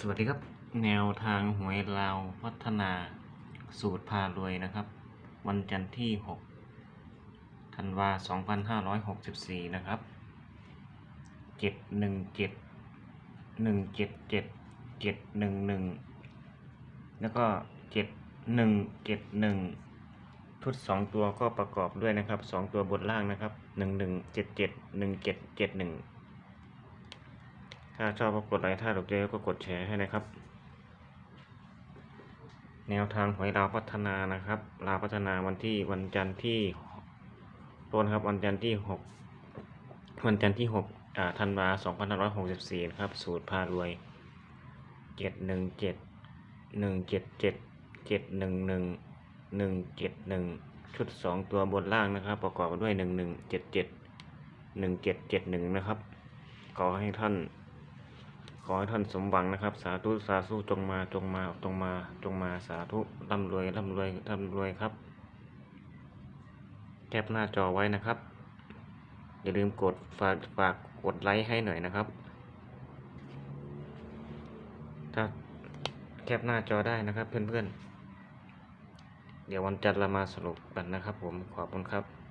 สวัสดีครับ แนวทางหวยลาวพัฒนาสูตรพารวยนะครับ วันจันทร์ที่ 6 ธันวา 2564 นะครับ 717 177 711 แล้วก็ 7171ชุด 2 ตัวก็ประกอบด้วยนะครับ 2 ตัวบนล่างนะครับ 1177 1771 ถ้าชอบก็กดไลค์ถ้าถูกใจก็กดแชร์ให้นะครับ แนวทางหวยลาวพัฒนานะครับลาวพัฒนาวันที่วันจันทร์ที่ต้นครับวันจันทร์ที่หกวันจันทร์ที่หกอ่าธันวาสองพันห้าร้อยหกสิบสี่ครับ สูตรพารวยเจ็ดหนึ่งเจ็ดหนึ่งเจ็ดเจ็ดเจ็ดหนึ่งหนึ่งหนึ่งเจ็ดหนึ่งชุดสองตัวบนล่างนะครับ ประกอบด้วยหนึ่งหนึ่งเจ็ดเจ็ดหนึ่งเจ็ดเจ็ดหนึ่งนะครับ ขอให้ท่าน ขอให้ท่านสมหวังนะครับ สาธุสาธุจงมาจงมาจงมาจงมาสาธุร่ำรวยร่ำรวยร่ำรวยครับ แคปหน้าจอไว้นะครับ อย่าลืมกดฝากฝากกดไลค์ให้หน่อยนะครับ ถ้าแคปหน้าจอได้นะครับเพื่อนๆเดี๋ยววันจันทร์เรามาสรุปกันนะครับผมขอบคุณครับ